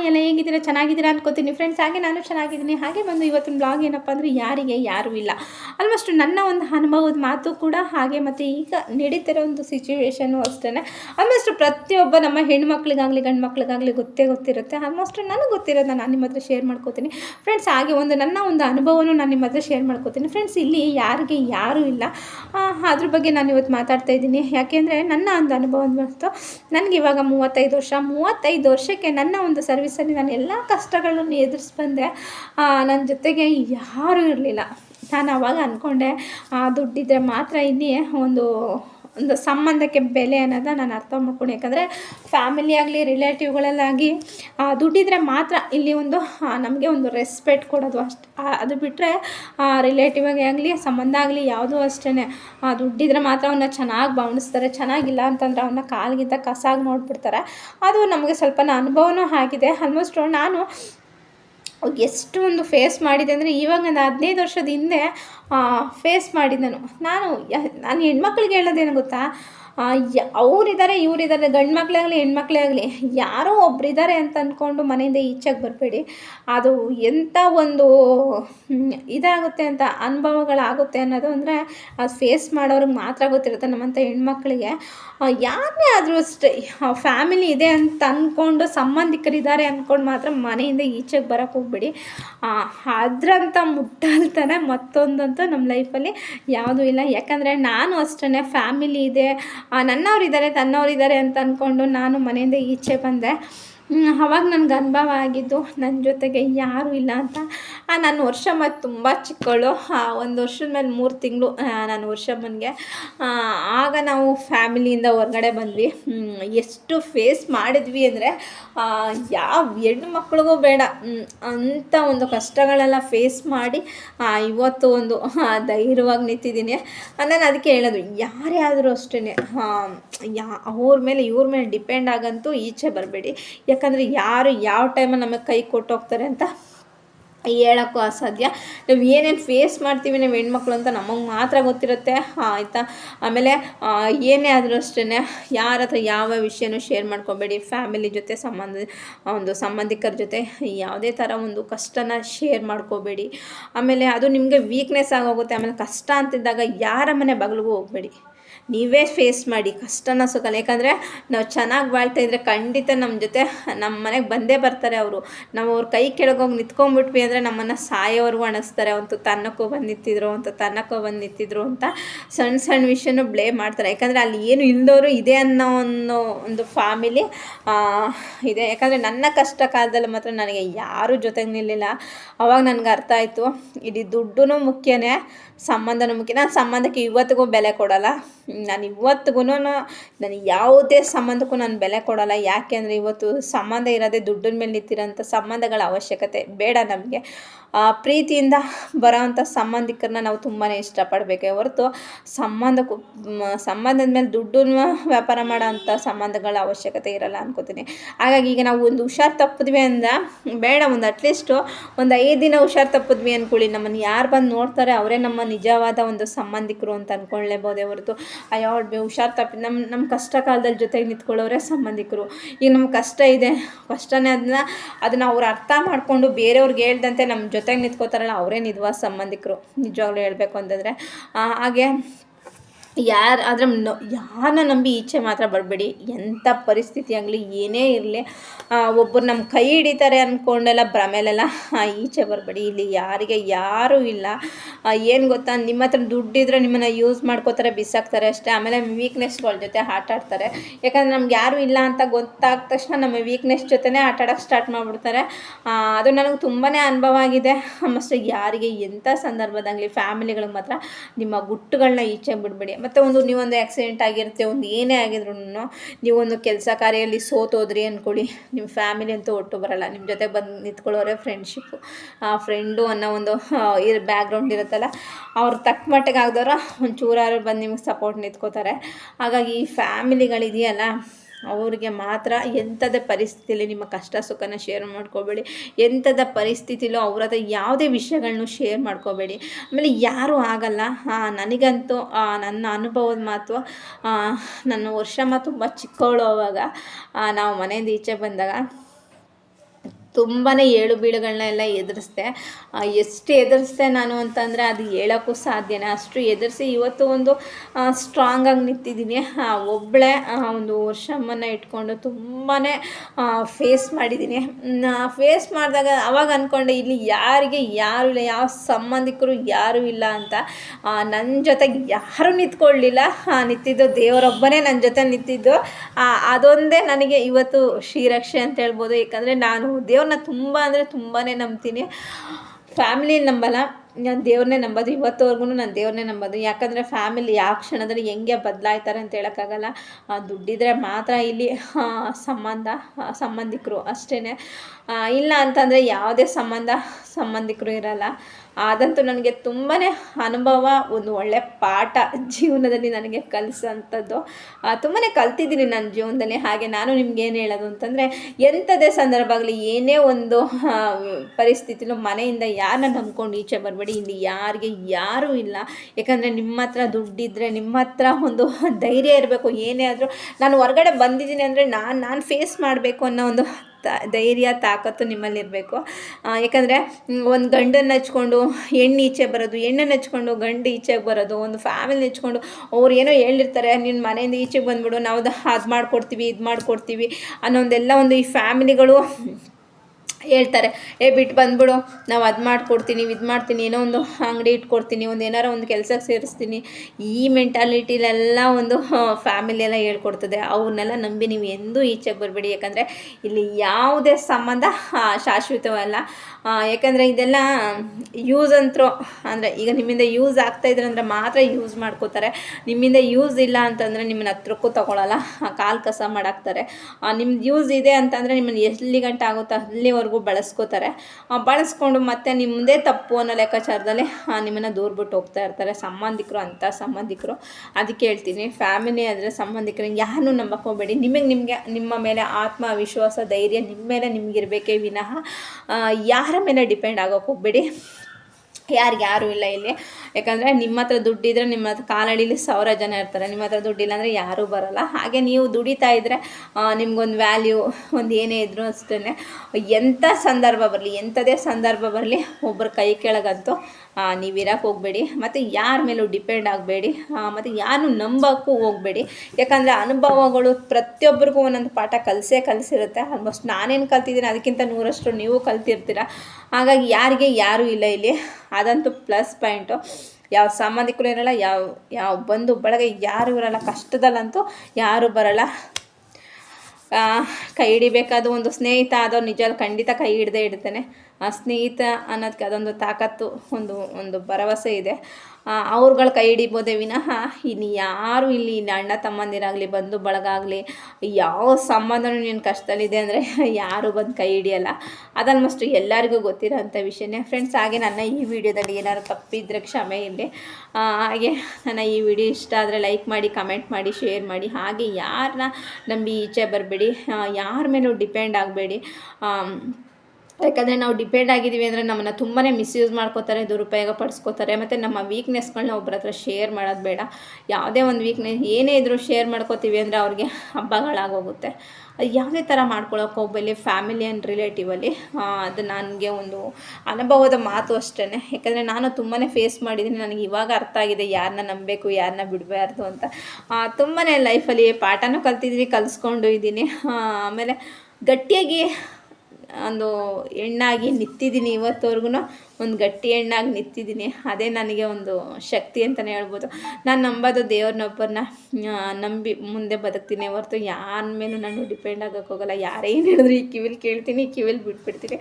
Hi ಎಲ್ಲ ಹೇಗಿದ್ದೀರಾ? ಚೆನ್ನಾಗಿದ್ದೀರಾ ಅನ್ಕೋತೀನಿ. ಫ್ರೆಂಡ್ಸ್ ಹಾಗೆ ನಾನು ಚೆನ್ನಾಗಿದ್ದೀನಿ. ಹಾಗೆ ಬಂದು ಇವತ್ತಿನ ಬ್ಲಾಗ್ ಏನಪ್ಪ ಅಂದರೆ ಯಾರಿಗೆ ಯಾರೂ ಇಲ್ಲ. ಆಲ್ಮೋಸ್ಟ್ ನನ್ನ ಒಂದು ಅನುಭವದ ಮಾತು ಕೂಡ ಹಾಗೆ ಮತ್ತು ಈಗ ನಡೀತಿರೋ ಒಂದು ಸಿಚುವೇಶನು ಅಷ್ಟೇ ಆಲ್ಮೋಸ್ಟ್ ಪ್ರತಿಯೊಬ್ಬ ನಮ್ಮ ಹೆಣ್ಮಕ್ಳಿಗಾಗಲಿ ಗಂಡು ಮಕ್ಳಿಗಾಗಲಿ ಗೊತ್ತೇ ಗೊತ್ತಿರುತ್ತೆ. ಆಲ್ಮೋಸ್ಟ್ ನನಗೆ ಗೊತ್ತಿರೋದು ನಾನು ನಿಮ್ಮ ಹತ್ರ ಶೇರ್ ಮಾಡ್ಕೋತೀನಿ. ಫ್ರೆಂಡ್ಸ್ ಹಾಗೆ ಒಂದು ನನ್ನ ಒಂದು ಅನುಭವನೂ ನಾನು ನಿಮ್ಮ ಹತ್ರ ಶೇರ್ ಮಾಡ್ಕೋತೀನಿ. ಫ್ರೆಂಡ್ಸ್ ಇಲ್ಲಿ ಯಾರಿಗೆ ಯಾರೂ ಇಲ್ಲ. ಅದ್ರ ಬಗ್ಗೆ ನಾನು ಇವತ್ತು ಮಾತಾಡ್ತಾ ಇದ್ದೀನಿ. ಯಾಕೆಂದರೆ ನನ್ನ ಒಂದು ಅನುಭವ ಬಂತು ನನಗೆ ಇವಾಗ ಮೂವತ್ತೈದು ವರ್ಷ. ಮೂವತ್ತೈದು ವರ್ಷಕ್ಕೆ ನನ್ನ ಒಂದು ಸರ್ವಿಸಲ್ಲಿ ನಾನು ಎಲ್ಲ ಕಷ್ಟಗಳನ್ನು ಎದುರಿಸಿ ಬಂದೆ ನನ್ನ ಜೊತೆಗೆ ಯಾರೂ ಇರಲಿಲ್ಲ. ನಾನು ಅವಾಗ ಅಂದ್ಕೊಂಡೆ ದುಡ್ಡಿದ್ರೆ ಮಾತ್ರ ಇಲ್ಲಿ ಒಂದು ಒಂದು ಸಂಬಂಧಕ್ಕೆ ಬೆಲೆ ಅನ್ನೋದನ್ನ ನಾನು ಅರ್ಥ ಮಾಡ್ಕೊಂಡು. ಯಾಕಂದರೆ ಫ್ಯಾಮಿಲಿ ಆಗಲಿ ರಿಲೇಟಿವ್ಗಳಲ್ಲಾಗಿ ದುಡ್ಡಿದ್ರೆ ಮಾತ್ರ ಇಲ್ಲಿ ಒಂದು ನಮಗೆ ಒಂದು ರೆಸ್ಪೆಕ್ಟ್ ಕೊಡೋದು ಅಷ್ಟು. ಅದು ಬಿಟ್ಟರೆ ರಿಲೇಟಿವಾಗೆ ಆಗಲಿ, ಸಂಬಂಧ ಆಗಲಿ ಯಾವುದೂ ಅಷ್ಟೇ ದುಡ್ಡಿದ್ರೆ ಮಾತ್ರ ಅವನ್ನ ಚೆನ್ನಾಗಿ ಭಾವಣಿಸ್ತಾರೆ ಚೆನ್ನಾಗಿಲ್ಲ ಅಂತಂದ್ರೆ ಅವನ್ನ ಕಾಲ್ಗಿಂತ ಕಸಾಗಿ ನೋಡ್ಬಿಡ್ತಾರೆ. ಅದು ನಮಗೆ ಸ್ವಲ್ಪ ಅನುಭವನೂ ಆಗಿದೆ. ಆಲ್ಮೋಸ್ಟ್ ನಾನು ಎಷ್ಟು ಒಂದು ಫೇಸ್ ಮಾಡಿದೆ ಅಂದರೆ ಇವಾಗ ನಾನು ಹದಿನೈದು ವರ್ಷದ ಹಿಂದೆ ಫೇಸ್ ಮಾಡಿದ್ದೆ ನಾನು. ನಾನು ನಾನು ಹೆಣ್ಮಕ್ಳಿಗೆ ಹೇಳೋದೇನು ಗೊತ್ತಾ? ಅವರಿದ್ದಾರೆ ಇವರಿದ್ದಾರೆ ಗಂಡು ಮಕ್ಕಳೇ ಆಗಲಿ ಹೆಣ್ಮಕ್ಳೇ ಆಗಲಿ ಯಾರೋ ಒಬ್ಬರಿದ್ದಾರೆ ಅಂತ ಅಂದ್ಕೊಂಡು ಮನೆಯಿಂದ ಈಚೆಗೆ ಬರಬೇಡಿ. ಅದು ಎಂಥ ಒಂದು ಇದಾಗುತ್ತೆ ಅಂತ, ಅನುಭವಗಳಾಗುತ್ತೆ ಅನ್ನೋದು ಅಂದರೆ ಅದು ಫೇಸ್ ಮಾಡೋರಿಗೆ ಮಾತ್ರ ಗೊತ್ತಿರುತ್ತೆ ನಮ್ಮಂಥ ಹೆಣ್ಮಕ್ಳಿಗೆ. ಯಾರನ್ನೇ ಆದರೂ ಅಷ್ಟೇ ಫ್ಯಾಮಿಲಿ ಇದೆ ಅಂತ ಅಂದ್ಕೊಂಡು ಸಂಬಂಧಿಕರಿದ್ದಾರೆ ಅಂದ್ಕೊಂಡು ಮಾತ್ರ ಮನೆಯಿಂದ ಈಚೆಗೆ ಬರೋಕ್ಕೆ ಹೋಗ್ಬಿಡಿ. ಅದರಂಥ ಮುಟ್ಟಲ್ತಾನೆ ಮತ್ತೊಂದಂತೂ ನಮ್ಮ ಲೈಫಲ್ಲಿ ಯಾವುದೂ ಇಲ್ಲ. ಯಾಕಂದರೆ ನಾನು ಅಷ್ಟೇ ಫ್ಯಾಮಿಲಿ ಇದೆ ನನ್ನವರಿದ್ದಾರೆ, ತನ್ನವರಿದ್ದಾರೆ ಅಂತ ಅಂದ್ಕೊಂಡು ನಾನು ಮನೆಯಿಂದ ಈಚೆ ಬಂದೆ. ಅವಾಗ ನನಗೆ ಅನುಭವ ಆಗಿದ್ದು ನನ್ನ ಜೊತೆಗೆ ಯಾರೂ ಇಲ್ಲ ಅಂತ ನಾನು ವರ್ಷಮ್ಮ ತುಂಬ ಚಿಕ್ಕವಳು. ಒಂದು ವರ್ಷದ ಮೇಲೆ ಮೂರು ತಿಂಗಳು ನಾನು ವರ್ಷಮ್ಮನಿಗೆ. ಆಗ ನಾವು ಫ್ಯಾಮಿಲಿಯಿಂದ ಹೊರಗಡೆ ಬಂದ್ವಿ. ಎಷ್ಟು ಫೇಸ್ ಮಾಡಿದ್ವಿ ಅಂದರೆ ಯಾವ ಹೆಣ್ಣು ಮಕ್ಳಿಗೂ ಬೇಡ. ಅಂಥ ಒಂದು ಕಷ್ಟಗಳೆಲ್ಲ ಫೇಸ್ ಮಾಡಿ ಇವತ್ತು ಒಂದು ಧೈರ್ಯವಾಗಿ ನಿಂತಿದ್ದೀನಿ. ನಾನು ಅದಕ್ಕೆ ಹೇಳೋದು, ಯಾರೇ ಆದರೂ ಅಷ್ಟೇ ಯಾ, ಅವ್ರ ಮೇಲೆ, ಇವ್ರ ಮೇಲೆ ಡಿಪೆಂಡ್ ಆಗಂತೂ ಈಚೆ ಬರಬೇಡಿ. ಯಾಕಂದರೆ ಯಾರು ಯಾವ ಟೈಮಲ್ಲಿ ನಮಗೆ ಕೈ ಕೊಟ್ಟೋಗ್ತಾರೆ ಅಂತ ಹೇಳೋಕ್ಕೂ ಅಸಾಧ್ಯ. ನಾವು ಏನೇನು ಫೇಸ್ ಮಾಡ್ತೀವಿ ನಾವು ಹೆಣ್ಮಕ್ಳು ಅಂತ ನಮಗೆ ಮಾತ್ರ ಗೊತ್ತಿರುತ್ತೆ. ಆಯಿತಾ? ಆಮೇಲೆ ಏನೇ ಆದರೂ ಅಷ್ಟೇ ಯಾರ ಹತ್ರ ಯಾವ ವಿಷಯನೂ ಶೇರ್ ಮಾಡ್ಕೊಬೇಡಿ. ಫ್ಯಾಮಿಲಿ ಜೊತೆ ಸಂಬಂಧ ಒಂದು ಸಂಬಂಧಿಕರ ಜೊತೆ ಯಾವುದೇ ಥರ ಒಂದು ಕಷ್ಟನ ಶೇರ್ ಮಾಡ್ಕೋಬೇಡಿ. ಆಮೇಲೆ ಅದು ನಿಮಗೆ ವೀಕ್ನೆಸ್ ಆಗೋಗುತ್ತೆ. ಆಮೇಲೆ ಕಷ್ಟ ಅಂತಿದ್ದಾಗ ಯಾರ ಮನೆ ಬಗಲಿಗೂ ಹೋಗಬೇಡಿ. ನೀವೇ ಫೇಸ್ ಮಾಡಿ ಕಷ್ಟನ ಸುಖನ. ಯಾಕಂದರೆ ನಾವು ಚೆನ್ನಾಗಿ ಬಾಳ್ತಾ ಇದ್ದರೆ ಖಂಡಿತ ನಮ್ಮ ಜೊತೆ ನಮ್ಮ ಮನೆಗೆ ಬಂದೇ ಬರ್ತಾರೆ ಅವರು. ನಾವು ಅವ್ರ ಕೈ ಕೆಳಗೋಗಿ ನಿಂತ್ಕೊಂಡ್ಬಿಟ್ವಿ ಅಂದರೆ ನಮ್ಮನ್ನು ಸಾಯೋವರೆಗೂ ಅಣಿಸ್ತಾರೆ. ಅವಂತು ತನ್ನಕ್ಕೂ ಬಂದು ನಿಂತಿದ್ರು ಅಂತ ತನ್ನಕ್ಕೂ ಬಂದು ನಿಂತಿದ್ರು ಅಂತ ಸಣ್ಣ ಸಣ್ಣ ವಿಷಯನೂ ಬ್ಲೇಮ್ ಮಾಡ್ತಾರೆ. ಯಾಕಂದರೆ ಅಲ್ಲಿ ಏನು ಇಲ್ದವರು ಇದೆ ಅನ್ನೋ ಒಂದು ಒಂದು ಫ್ಯಾಮಿಲಿ ಇದೆ. ಯಾಕಂದರೆ ನನ್ನ ಕಷ್ಟ ಕಾಲದಲ್ಲಿ ಮಾತ್ರ ನನಗೆ ಯಾರೂ ಜೊತೆಗೆ ನಿಲ್ಲಿಲ್ಲ. ಅವಾಗ ನನಗೆ ಅರ್ಥ ಆಯಿತು. ಇಡೀ ದುಡ್ಡು ಮುಖ್ಯನೇ, ಸಂಬಂಧನೂ ಮುಖ್ಯ. ನಾನು ಸಂಬಂಧಕ್ಕೆ ಇವತ್ತಿಗೂ ಬೆಲೆ ಕೊಡಲ್ಲ. ನಾನು ಇವತ್ತಿಗೂ ನಾನು ಯಾವುದೇ ಸಂಬಂಧಕ್ಕೂ ನಾನು ಬೆಲೆ ಕೊಡೋಲ್ಲ. ಯಾಕೆ ಅಂದರೆ ಇವತ್ತು ಸಂಬಂಧ ಇರೋದೇ ದುಡ್ಡಿನ ಮೇಲೆ ನಿಂತಿರೋಂಥ ಸಂಬಂಧಗಳ ಅವಶ್ಯಕತೆ ಬೇಡ ನಮಗೆ. ಪ್ರೀತಿಯಿಂದ ಬರೋವಂಥ ಸಂಬಂಧಿಕರನ್ನ ನಾವು ತುಂಬಾ ಇಷ್ಟಪಡಬೇಕೇ ಹೊರತು ಸಂಬಂಧಕ್ಕೂ ಸಂಬಂಧದ ಮೇಲೆ ದುಡ್ಡನ್ನ ವ್ಯಾಪಾರ ಮಾಡೋವಂಥ ಸಂಬಂಧಗಳ ಅವಶ್ಯಕತೆ ಇರಲ್ಲ ಅನ್ಕೋತೀನಿ. ಹಾಗಾಗಿ ಈಗ ನಾವು ಒಂದು ಹುಷಾರು ತಪ್ಪಿದ್ವಿ ಅಂದ ಬೇಡ, ಒಂದು ಅಟ್ಲೀಸ್ಟು ಒಂದು ಐದು ದಿನ ಹುಷಾರು ತಪ್ಪಿದ್ವಿ ಅಂದ್ಕೊಳ್ಳಿ ನಮ್ಮನ್ನು ಯಾರು ಬಂದು ನೋಡ್ತಾರೆ ಅವರೇ ನಮ್ಮ ನಿಜವಾದ ಒಂದು ಸಂಬಂಧಿಕರು ಅಂತ ಅಂದ್ಕೊಳ್ಳೇಬೋದೇ ಹೊರತು. ಅಯ್ಯೋ ಹುಷಾರು ತಪ್ಪಿ ನಮ್ಮ ನಮ್ಮ ಕಷ್ಟ ಕಾಲದಲ್ಲಿ ಜೊತೆಗೆ ನಿಂತ್ಕೊಳ್ಳೋರೇ ಸಂಬಂಧಿಕರು. ಈಗ ನಮ್ಗೆ ಕಷ್ಟ ಇದೆ, ಕಷ್ಟನೇ ಅದನ್ನ ಅದನ್ನ ಅವ್ರು ಅರ್ಥ ಮಾಡಿಕೊಂಡು ಬೇರೆಯವ್ರಿಗೆ ಹೇಳ್ದಂತೆ ನಮ್ಮ ಜೊತೆಗೆ ನಿಂತ್ಕೋತಾರಲ್ಲ ಅವರೇ ನಿಜವಾದ ಸಂಬಂಧಿಕರು. ನಿಜವಾಗ್ಲೂ ಹೇಳಬೇಕು ಅಂತಂದರೆ ಹಾಗೆ ಯಾರು ಆದರೆ ಯಾರನ್ನ ನಂಬಿ ಈಚೆ ಮಾತ್ರ ಬರಬೇಡಿ. ಎಂಥ ಪರಿಸ್ಥಿತಿ ಆಗಲಿ, ಏನೇ ಇರಲಿ ಒಬ್ಬರು ನಮ್ಮ ಕೈ ಹಿಡಿತಾರೆ ಅಂದ್ಕೊಂಡೆಲ್ಲ ಭ್ರಮೆಲೆಲ್ಲ ಈಚೆ ಬರಬೇಡಿ. ಇಲ್ಲಿ ಯಾರಿಗೆ ಯಾರೂ ಇಲ್ಲ. ಏನು ಗೊತ್ತಾ, ನಿಮ್ಮ ಹತ್ರ ದುಡ್ಡಿದ್ರೆ ನಿಮ್ಮನ್ನು ಯೂಸ್ ಮಾಡ್ಕೋತಾರೆ, ಬಿಸಾಕ್ತಾರೆ ಅಷ್ಟೇ. ಆಮೇಲೆ ವೀಕ್ನೆಸ್ಗಳ ಜೊತೆ ಆಟ ಆಡ್ತಾರೆ. ಯಾಕಂದರೆ ನಮ್ಗೆ ಯಾರೂ ಇಲ್ಲ ಅಂತ ಗೊತ್ತಾದ ತಕ್ಷಣ ನಮ್ಮ ವೀಕ್ನೆಸ್ ಜೊತೆನೇ ಆಟ ಸ್ಟಾರ್ಟ್ ಮಾಡಿಬಿಡ್ತಾರೆ. ಅದು ನನಗೆ ತುಂಬಾ ಅನುಭವ ಆಗಿದೆ. ಮಸ್ಟ್ ಯಾರಿಗೆ ಎಂಥ ಸಂದರ್ಭದಾಗಲಿ ಫ್ಯಾಮಿಲಿಗಳಿಗೆ ಮಾತ್ರ ನಿಮ್ಮ ಗುಟ್ಟುಗಳನ್ನ ಈಚೆ ಬಿಡಬೇಡಿ. ಮತ್ತು ಒಂದು ನೀವೊಂದು ಆಕ್ಸಿಡೆಂಟ್ ಆಗಿರುತ್ತೆ, ಒಂದು ಏನೇ ಆಗಿದ್ರು ನೀವೊಂದು ಕೆಲಸ ಕಾರ್ಯದಲ್ಲಿ ಸೋತೋದ್ರಿ ಅಂದ್ಕೊಳ್ಳಿ ನಿಮ್ಮ ಫ್ಯಾಮಿಲಿ ಅಂತೂ ಒಟ್ಟು ಬರಲ್ಲ. ನಿಮ್ಮ ಜೊತೆ ಬಂದು ನಿಂತ್ಕೊಳ್ಳೋರೆ ಫ್ರೆಂಡ್ಶಿಪ್ಪು ಆ ಫ್ರೆಂಡು ಅನ್ನೋ ಒಂದು ಇರ್ ಬ್ಯಾಕ್ಗ್ರೌಂಡ್ ಇರುತ್ತಲ್ಲ, ಅವ್ರು ತಕ್ಕ ಮಟ್ಟಿಗೆ ಆಗದವ್ರ ಒಂದು ಚೂರಾರು ಬಂದು ನಿಮಗೆ ಸಪೋರ್ಟ್ ನಿಂತ್ಕೋತಾರೆ. ಹಾಗಾಗಿ ಈ ಫ್ಯಾಮಿಲಿಗಳಿದೆಯಲ್ಲ ಅವ್ರಿಗೆ ಮಾತ್ರ ಎಂಥದ ಪರಿಸ್ಥಿತಿಯಲ್ಲಿ ನಿಮ್ಮ ಕಷ್ಟ ಸುಖನ ಶೇರ್ ಮಾಡ್ಕೋಬೇಡಿ. ಎಂಥದ ಪರಿಸ್ಥಿತಿಲೂ ಅವ್ರ ಹತ್ರ ಯಾವುದೇ ವಿಷಯಗಳನ್ನು ಶೇರ್ ಮಾಡ್ಕೋಬೇಡಿ. ಆಮೇಲೆ ಯಾರೂ ಆಗಲ್ಲ. ನನಗಂತೂ ನನ್ನ ಅನುಭವದ ಮಾತು ನನ್ನ ವರ್ಷಮ್ಮ ತುಂಬ ಚಿಕ್ಕವಳು ಅವಾಗ. ನಾವು ಮನೆಯಿಂದ ಈಚೆ ಬಂದಾಗ ತುಂಬಾ ಏಳು ಬೀಳುಗಳನ್ನ ಎಲ್ಲ ಎದುರಿಸ್ದೆ. ಎಷ್ಟು ಎದುರಿಸ್ದೆ ನಾನು ಅಂತಂದರೆ ಅದು ಹೇಳೋಕ್ಕೂ ಸಾಧ್ಯನೇ. ಅಷ್ಟು ಎದುರಿಸಿ ಇವತ್ತು ಒಂದು ಸ್ಟ್ರಾಂಗಾಗಿ ನಿಂತಿದ್ದೀನಿ. ಒಬ್ಬಳೆ ಒಂದು ವರ್ಷಮ್ಮನ್ನ ಇಟ್ಕೊಂಡು ತುಂಬಾ ಫೇಸ್ ಮಾಡಿದ್ದೀನಿ. ಫೇಸ್ ಮಾಡಿದಾಗ ಅವಾಗ ಅಂದ್ಕೊಂಡೆ ಇಲ್ಲಿ ಯಾರಿಗೆ ಯಾರು ಇಲ್ಲ, ಯಾವ ಸಂಬಂಧಿಕರು ಯಾರೂ ಇಲ್ಲ ಅಂತ. ನನ್ನ ಜೊತೆಗೆ ಯಾರೂ ನಿಂತ್ಕೊಳ್ಳಿಲ್ಲ. ನಿಂತಿದ್ದು ದೇವರೊಬ್ಬನೇ ನನ್ನ ಜೊತೆ ನಿಂತಿದ್ದು. ಅದೊಂದೇ ನನಗೆ ಇವತ್ತು ಶ್ರೀರಕ್ಷೆ ಅಂತ ಹೇಳ್ಬೋದು. ಯಾಕಂದರೆ ನಾನು ದೇವ್ರನ್ನ ತುಂಬ ಅಂದರೆ ತುಂಬಾ ನಂಬ್ತೀನಿ. ಫ್ಯಾಮಿಲಿ ನಂಬಲ್ಲ ನಾನು ದೇವ್ರನ್ನೇ ನಂಬೋದು ಇವತ್ತುವರೆಗೂ ನಾನು ದೇವ್ರನ್ನೇ ನಂಬೋದು. ಯಾಕಂದರೆ ಫ್ಯಾಮಿಲಿ ಯಾವ ಕ್ಷಣದಲ್ಲಿ ಹೆಂಗೆ ಬದಲಾಯ್ತಾರೆ ಅಂತ ಹೇಳೋಕ್ಕಾಗಲ್ಲ. ದುಡ್ಡಿದ್ರೆ ಮಾತ್ರ ಇಲ್ಲಿ ಸಂಬಂಧ ಸಂಬಂಧಿಕರು ಅಷ್ಟೇ ಇಲ್ಲ ಅಂತಂದರೆ ಯಾವುದೇ ಸಂಬಂಧ, ಸಂಬಂಧಿಕರು ಇರಲ್ಲ. ಅದಂತೂ ನನಗೆ ತುಂಬಾ ಅನುಭವ, ಒಂದು ಒಳ್ಳೆ ಪಾಠ ಜೀವನದಲ್ಲಿ ನನಗೆ ಕಲಿಸೋಂಥದ್ದು ತುಂಬಾ ಕಲ್ತಿದ್ದೀನಿ ನನ್ನ ಜೀವನದಲ್ಲಿ. ಹಾಗೆ ನಾನು ನಿಮ್ಗೆ ಏನು ಹೇಳೋದು ಅಂತಂದರೆ ಎಂಥದೇ ಸಂದರ್ಭ ಆಗಲಿ, ಏನೇ ಒಂದು ಪರಿಸ್ಥಿತಿಲೂ ಮನೆಯಿಂದ ಯಾರನ್ನ ನಂಬ್ಕೊಂಡು ಈಚೆ ಬರಬೇಡಿ ಇಲ್ಲಿ ಯಾರಿಗೆ ಯಾರೂ ಇಲ್ಲ. ಯಾಕಂದರೆ ನಿಮ್ಮ ಹತ್ರ ದುಡ್ಡಿದ್ರೆ ನಿಮ್ಮ ಹತ್ರ ಒಂದು ಧೈರ್ಯ ಇರಬೇಕು. ಏನೇ ಆದರೂ ನಾನು ಹೊರಗಡೆ ಬಂದಿದ್ದೀನಿ ಅಂದರೆ ನಾನು ನಾನು ಫೇಸ್ ಮಾಡಬೇಕು ಅನ್ನೋ ಒಂದು ತ, ಧೈರ್ಯ, ತಾಕತ್ತು ನಿಮ್ಮಲ್ಲಿರಬೇಕು ಯಾಕಂದರೆ ಒಂದು ಗಂಡನ್ನು ಹಚ್ಕೊಂಡು ಹೆಣ್ಣು ಈಚೆ ಬರೋದು ಹೆಣ್ಣನ್ನು ಹಚ್ಕೊಂಡು ಗಂಡು ಈಚೆಗೆ ಬರೋದು, ಒಂದು ಫ್ಯಾಮಿಲಿ ಹಚ್ಕೊಂಡು ಅವ್ರು ಏನೋ ಹೇಳಿರ್ತಾರೆ ನಿನ್ನ ಮನೆಯಿಂದ ಈಚೆಗೆ ಬಂದ್ಬಿಡು, ನಾವು ಅದು ಮಾಡ್ಕೊಡ್ತೀವಿ, ಇದು ಮಾಡ್ಕೊಡ್ತೀವಿ ಅನ್ನೋದೆಲ್ಲ ಒಂದು ಈ ಫ್ಯಾಮಿಲಿಗಳು ಹೇಳ್ತಾರೆ, ಏ ಬಿಟ್ಟು ಬಂದ್ಬಿಡು, ನಾವು ಅದು ಮಾಡ್ಕೊಡ್ತೀನಿ, ಇದು ಮಾಡ್ತೀನಿ, ಏನೋ ಒಂದು ಅಂಗಡಿ ಇಟ್ಕೊಡ್ತೀನಿ, ಒಂದು ಏನಾರ ಒಂದು ಕೆಲಸಕ್ಕೆ ಸೇರಿಸ್ತೀನಿ. ಈ ಮೆಂಟಾಲಿಟಿಲೆಲ್ಲ ಒಂದು ಫ್ಯಾಮಿಲಿ ಎಲ್ಲ ಹೇಳ್ಕೊಡ್ತದೆ. ಅವನ್ನೆಲ್ಲ ನಂಬಿ ನೀವು ಎಂದೂ ಈಚೆಗೆ ಬರಬೇಡಿ. ಯಾಕಂದರೆ ಇಲ್ಲಿ ಯಾವುದೇ ಸಂಬಂಧ ಶಾಶ್ವತವಲ್ಲ ಯಾಕಂದರೆ ಇದೆಲ್ಲ, ಯೂಸ್ ಅಂತರೂ ಅಂದರೆ ಈಗ ನಿಮ್ಮಿಂದ ಯೂಸ್ ಆಗ್ತಾ ಇದ್ರೆ ಅಂದರೆ ಮಾತ್ರ ಯೂಸ್ ಮಾಡ್ಕೋತಾರೆ. ನಿಮ್ಮಿಂದ ಯೂಸ್ ಇಲ್ಲ ಅಂತಂದರೆ ನಿಮ್ಮನ್ನ ಹತ್ರಕ್ಕೂ ತೊಗೊಳಲ್ಲ. ಕಾಲು ಕಸ ಮಾಡಾಕ್ತಾರೆ. ನಿಮ್ದು ಯೂಸ್ ಇದೆ ಅಂತಂದರೆ ನಿಮ್ಮನ್ನು ಎಲ್ಲಿ ಗಂಟೆ ಆಗುತ್ತೋ ಅಲ್ಲಿವರೆಗೂ ಬಳಸ್ಕೋತಾರೆ. ಆ, ಬಳಸ್ಕೊಂಡು ಮತ್ತೆ ನಿಮ್ಮದೇ ತಪ್ಪು ಅನ್ನೋ ಲೆಕ್ಕಾಚಾರದಲ್ಲಿ ನಿಮ್ಮನ್ನು ದೂರ ಬಿಟ್ಟು ಹೋಗ್ತಾ ಇರ್ತಾರೆ. ಸಂಬಂಧಿಕರು ಅಂತ ಸಂಬಂಧಿಕರು. ಅದಕ್ಕೆ ಹೇಳ್ತೀನಿ ಫ್ಯಾಮಿಲಿ ಆದರೆ ಸಂಬಂಧಿಕರು ಯಾರನ್ನೂ ನಂಬಕೋಬೇಡಿ ನಿಮಗೆ ನಿಮಗೆ ನಿಮ್ಮ ಮೇಲೆ ಆತ್ಮವಿಶ್ವಾಸ ಧೈರ್ಯ ನಿಮ್ಮ ಮೇಲೆ ನಿಮಗಿರಬೇಕೇ ವಿನಃ ಯಾರ ಮೇಲೆ ಡಿಪೆಂಡ್ ಆಗೋಕೆ ಹೋಗಬೇಡಿ ಯಾರಿಗೆ ಯಾರೂ ಇಲ್ಲ ಇಲ್ಲಿ. ಯಾಕಂದರೆ ನಿಮ್ಮ ಹತ್ರ ದುಡ್ಡಿದ್ರೆ ನಿಮ್ಮ ಹತ್ರ ಕಾಲಡಿಲಿ ಸಾವಿರ ಜನ ಇರ್ತಾರೆ. ನಿಮ್ಮ ಹತ್ರ ದುಡ್ಡಿಲ್ಲ ಅಂದರೆ ಯಾರೂ ಬರಲ್ಲ. ಹಾಗೆ ನೀವು ದುಡಿತಾ ಇದ್ದರೆ ನಿಮ್ಗೊಂದು ವ್ಯಾಲ್ಯೂ ಒಂದು ಏನೇ ಇದ್ರೂ ಅಷ್ಟೇ ಎಂಥ ಸಂದರ್ಭ ಬರಲಿ, ಎಂಥದೇ ಸಂದರ್ಭ ಬರಲಿ ಒಬ್ಬರ ಕೈ ಕೆಳಗಂತೂ ನೀವು ಇರೋಕ್ಕೆ ಹೋಗಬೇಡಿ, ಮತ್ತು ಯಾರ ಮೇಲೂ ಡಿಪೆಂಡ್ ಆಗಬೇಡಿ ಮತ್ತು ಯಾರು ನಂಬೋಕ್ಕೂ ಹೋಗಬೇಡಿ. ಯಾಕಂದರೆ ಅನುಭವಗಳು ಪ್ರತಿಯೊಬ್ಬರಿಗೂ ಒಂದೊಂದು ಪಾಠ ಕಲಿಸೇ ಕಲಿಸಿರುತ್ತೆ. ಆಲ್ಮೋಸ್ಟ್ ನಾನೇನು ಕಲ್ತಿದ್ದೀನಿ ಅದಕ್ಕಿಂತ ನೂರಷ್ಟು ನೀವು ಕಲ್ತಿರ್ತೀರ. ಹಾಗಾಗಿ ಯಾರಿಗೆ ಯಾರೂ ಇಲ್ಲ ಇಲ್ಲಿ. ಅದಂತೂ ಪ್ಲಸ್ ಪಾಯಿಂಟು ಯಾವ ಸಂಬಂಧಿಕರು ಇರಲ್ಲ ಯಾವ ಯಾವ ಬಂಧು ಬಳಗ ಯಾರು ಇರಲ್ಲ, ಕಷ್ಟದಲ್ಲಂತೂ ಯಾರೂ ಬರಲ್ಲ. ಕೈ ಹಿಡಿಬೇಕಾದ ಒಂದು ಸ್ನೇಹಿತ ಆದವ್ರು ನಿಜ ಖಂಡಿತ ಕೈ ಹಿಡ್ದೇ ಇಡ್ತಾನೆ. ಸ್ನೇಹಿತ ಅನ್ನೋದಕ್ಕೆ ಅದೊಂದು ತಾಕತ್ತು, ಒಂದು ಒಂದು ಭರವಸೆ ಇದೆ. ಅವ್ರುಗಳ ಕೈ ಹಿಡಿಬೋದೇ ವಿನಃ ಇನ್ನು ಯಾರು ಇಲ್ಲಿ ಇನ್ನು ಅಣ್ಣ ತಮ್ಮಂದಿರಾಗಲಿ ಬಂಧು ಬಳಗ ಆಗಲಿ ಯಾವ ಸಂಬಂಧನೂ ನೀನು ಕಷ್ಟದಲ್ಲಿದೆ ಅಂದರೆ ಯಾರು ಬಂದು ಕೈ ಹಿಡಿಯಲ್ಲ. ಅದಲ್ಮೋಸ್ಟ್ ಎಲ್ಲರಿಗೂ ಗೊತ್ತಿರೋಂಥ ವಿಷಯನೇ. ಫ್ರೆಂಡ್ಸ್ ಹಾಗೆ ನನ್ನ ಈ ವಿಡಿಯೋದಲ್ಲಿ ಏನಾದ್ರು ತಪ್ಪಿದ್ರೆ ಕ್ಷಮೆ ಇರಲಿ ಹಾಗೆ ನನ್ನ ಈ ವಿಡಿಯೋ ಇಷ್ಟ ಆದರೆ ಲೈಕ್ ಮಾಡಿ ಕಮೆಂಟ್ ಮಾಡಿ ಶೇರ್ ಮಾಡಿ. ಹಾಗೆ ಯಾರನ್ನ ನಂಬಿ ಈಚೆ ಬರಬೇಡಿ ಯಾರ ಮೇಲೂ ಡಿಪೆಂಡ್ ಆಗಬೇಡಿ. ಯಾಕಂದರೆ ನಾವು ಡಿಪೆಂಡ್ ಆಗಿದ್ದೀವಿ ಅಂದರೆ ನಮ್ಮನ್ನು ತುಂಬಾ ಮಿಸ್ಯೂಸ್ ಮಾಡ್ಕೋತಾರೆ, ದುರುಪಯೋಗ ಪಡಿಸ್ಕೋತಾರೆ, ಮತ್ತು ನಮ್ಮ ವೀಕ್ನೆಸ್ಗಳನ್ನ ಒಬ್ಬರ ಹತ್ರ ಶೇರ್ ಮಾಡೋದು ಬೇಡ. ಯಾವುದೇ ಒಂದು ವೀಕ್ನೆಸ್ ಏನೇ ಇದ್ರೂ ಶೇರ್ ಮಾಡ್ಕೋತೀವಿ ಅಂದರೆ ಅವ್ರಿಗೆ ಹಬ್ಬಗಳಾಗೋಗುತ್ತೆ. ಅದು ಯಾವುದೇ ಥರ ಮಾಡ್ಕೊಳ್ಳೋಕೆ ಹೋಗ್ಬೇಡಿ ಫ್ಯಾಮಿಲಿ ಆ್ಯಂಡ್ ರಿಲೇಟಿವಲ್ಲಿ ಅದು ನನಗೆ ಒಂದು ಅನುಭವದ ಮಾತು ಅಷ್ಟೇ ಯಾಕಂದರೆ ನಾನು ತುಂಬಾ ಫೇಸ್ ಮಾಡಿದ್ದೀನಿ, ನನಗೆ ಇವಾಗ ಅರ್ಥ ಆಗಿದೆ ಯಾರನ್ನ ನಂಬಬೇಕು ಯಾರನ್ನ ಬಿಡಬಾರ್ದು ಅಂತ. ತುಂಬಾ ಲೈಫಲ್ಲಿ ಪಾಠನೂ ಕಲ್ತಿದ್ದೀನಿ ಕಲಿಸ್ಕೊಂಡು ಇದ್ದೀನಿ ಆಮೇಲೆ ಗಟ್ಟಿಯಾಗಿ ಒಂದು ಹೆಣ್ಣಾಗಿ ನಿಂತಿದ್ದೀನಿ ಇವತ್ತವರೆಗೂ ಒಂದು ಗಟ್ಟಿ ಹೆಣ್ಣಾಗಿ ನಿಂತಿದ್ದೀನಿ ಅದೇ ನನಗೆ ಒಂದು ಶಕ್ತಿ ಅಂತಲೇ ಹೇಳ್ಬೋದು. ನಾನು ನಂಬೋದು ದೇವ್ರನ್ನೊಬ್ಬರನ್ನ ನಂಬಿ ಮುಂದೆ ಬದುಕ್ತೀನಿ ಹೊರತು ಯಾರ ಮೇಲೂ ನಾನು ಡಿಪೆಂಡ್ ಆಗೋಕ್ಕೆ ಹೋಗಲ್ಲ. ಯಾರೇನು ಹೇಳಿದ್ರು ಈ ಕಿವಿಲಿ ಕೇಳ್ತೀನಿ, ಈ ಕಿವಿಲಿ ಬಿಟ್ಬಿಡ್ತೀನಿ.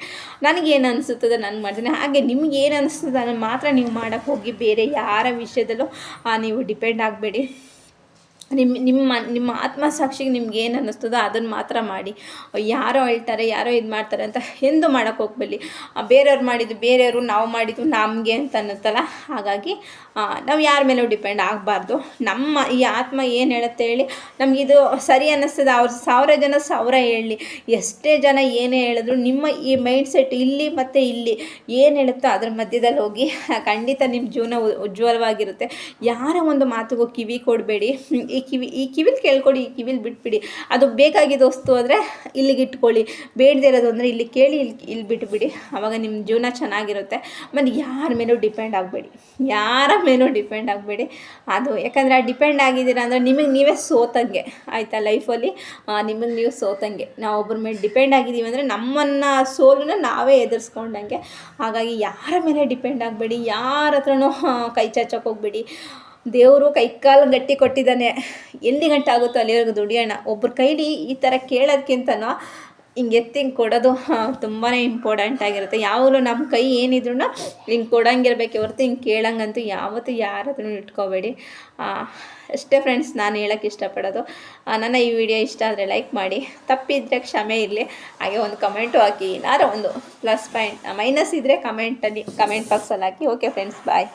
ನನಗೇನು ಅನಿಸುತ್ತದೆ ನಾನು ಮಾಡ್ತೀನಿ ಹಾಗೆ ನಿಮ್ಗೆ ಏನು ಅನಿಸ್ತದೆ ಅದನ್ನು ಮಾತ್ರ ನೀವು ಮಾಡೋಕ್ಕೆ ಹೋಗಿ ಬೇರೆ ಯಾರ ವಿಷಯದಲ್ಲೂ ನೀವು ಡಿಪೆಂಡ್ ಆಗಬೇಡಿ. ನಿಮ್ಮ ನಿಮ್ಮ ನಿಮ್ಮ ಆತ್ಮಸಾಕ್ಷಿಗೆ ನಿಮ್ಗೆ ಏನು ಅನ್ನಿಸ್ತದೋ ಅದನ್ನು ಮಾತ್ರ ಮಾಡಿ. ಯಾರೋ ಹೇಳ್ತಾರೆ, ಯಾರೋ ಇದು ಮಾಡ್ತಾರೆ ಅಂತ ಎಂದು ಮಾಡೋಕ್ಕೆ ಹೋಗ್ಬಲ್ಲಿ ಬೇರೆಯವ್ರು ಮಾಡಿದ್ದು ಬೇರೆಯವರು, ನಾವು ಮಾಡಿದ್ದು ನಮಗೆ ಅಂತ ಅನ್ನುತ್ತಲ್ಲ? ಹಾಗಾಗಿ ನಾವು ಯಾರ ಮೇಲೂ ಡಿಪೆಂಡ್ ಆಗಬಾರ್ದು. ನಮ್ಮ ಈ ಆತ್ಮ ಏನು ಹೇಳುತ್ತೆ ಹೇಳಿ? ನಮಗಿದು ಸರಿ ಅನ್ನಿಸ್ತದೆ. ಅವ್ರು ಸಾವಿರ ಜನ ಸಾವಿರ ಹೇಳಲಿ ಎಷ್ಟೇ ಜನ ಏನೇ ಹೇಳಿದ್ರು ನಿಮ್ಮ ಈ ಮೈಂಡ್ ಸೆಟ್ ಇಲ್ಲಿ ಮತ್ತು ಇಲ್ಲಿ. ಏನು ಹೇಳುತ್ತೋ ಅದ್ರ ಮಧ್ಯದಲ್ಲಿ ಹೋಗಿ. ಖಂಡಿತ ನಿಮ್ಮ ಜೀವನ ಉಜ್ವಲವಾಗಿರುತ್ತೆ. ಯಾರ ಒಂದು ಮಾತುಗೂ ಕಿವಿ ಕೊಡಬೇಡಿ. ಈ ಕಿವಿ, ಈ ಕಿವಿಲಿ ಕೇಳ್ಕೊಳ್ಳಿ ಈ ಕಿವಿಲಿ ಬಿಟ್ಬಿಡಿ. ಅದು ಬೇಕಾಗಿದ್ದ ವಸ್ತು ಆದರೆ ಇಲ್ಲಿಗೆ ಇಟ್ಕೊಳ್ಳಿ. ಬೇಡದೇ ಇರೋದು ಅಂದರೆ ಇಲ್ಲಿ ಕೇಳಿ, ಇಲ್ಲಿ ಇಲ್ಲಿ ಬಿಟ್ಬಿಡಿ. ಆವಾಗ ನಿಮ್ಮ ಜೀವನ ಚೆನ್ನಾಗಿರುತ್ತೆ. ಮತ್ತು ಯಾರ ಮೇಲೂ ಡಿಪೆಂಡ್ ಆಗಬೇಡಿ. ಯಾರ ಮೇಲೂ ಡಿಪೆಂಡ್ ಆಗಬೇಡಿ. ಅದು, ಯಾಕಂದರೆ ಡಿಪೆಂಡ್ ಆಗಿದ್ದೀರಾ ಅಂದರೆ ನಿಮಗೆ ನೀವೇ ಸೋತಂಗೆ. ಆಯಿತಾ ಲೈಫಲ್ಲಿ? ನಿಮಗೆ ನೀವು ಸೋತಂಗೆ. ನಾವು ಒಬ್ಬರ ಮೇಲೆ ಡಿಪೆಂಡ್ ಆಗಿದ್ದೀವಿ ಅಂದರೆ ನಮ್ಮನ್ನು ಸೋಲನ್ನ ನಾವೇ ಎದುರಿಸ್ಕೊಂಡಂಗೆ. ಹಾಗಾಗಿ ಯಾರ ಮೇಲೆ ಡಿಪೆಂಡ್ ಆಗಬೇಡಿ, ಯಾರ ಹತ್ರನೂ ಕೈ ಚಾಚಕ್ಕೆ ಹೋಗ್ಬೇಡಿ. ದೇವರು ಕೈಕಾಲು ಗಟ್ಟಿ ಕೊಟ್ಟಿದ್ದಾನೆ. ಎಲ್ಲಿ ಗಂಟೆ ಆಗುತ್ತೋ ಅಲ್ಲಿವರೆಗೂ ದುಡಿಯೋಣ. ಒಬ್ಬರ ಕೈಲಿ ಈ ಥರ ಕೇಳೋದ್ಕಿಂತನೂ ಹಿಂಗೆ ಎತ್ತಿ ಹಿಂಗೆ ಕೊಡೋದು ತುಂಬಾ ಇಂಪಾರ್ಟೆಂಟ್ ಆಗಿರುತ್ತೆ. ಯಾವಾಗಲೂ ನಮ್ಮ ಕೈ ಏನಿದ್ರು ಹಿಂಗೆ ಕೊಡಂಗಿರ್ಬೇಕು. ಹೊರತು ಹಿಂಗೆ ಕೇಳಂಗಂತೂ ಯಾವತ್ತೂ ಯಾರ ಹತ್ರನೂ ಇಟ್ಕೋಬೇಡಿ ಅಷ್ಟೇ ಫ್ರೆಂಡ್ಸ್ ನಾನು ಹೇಳೋಕ್ಕೆ ಇಷ್ಟಪಡೋದು. ನನ್ನ ಈ ವಿಡಿಯೋ ಇಷ್ಟ ಆದರೆ ಲೈಕ್ ಮಾಡಿ. ತಪ್ಪಿದ್ರೆ ಕ್ಷಮೆ ಇರಲಿ. ಹಾಗೆ ಒಂದು ಕಮೆಂಟು ಹಾಕಿ. ಏನಾರು ಒಂದು ಪ್ಲಸ್ ಪಾಯಿಂಟ್ ಮೈನಸ್ ಇದ್ದರೆ ಕಮೆಂಟಲ್ಲಿ ಕಮೆಂಟ್ ಬಾಕ್ಸಲ್ಲಿ ಹಾಕಿ. Okay friends bye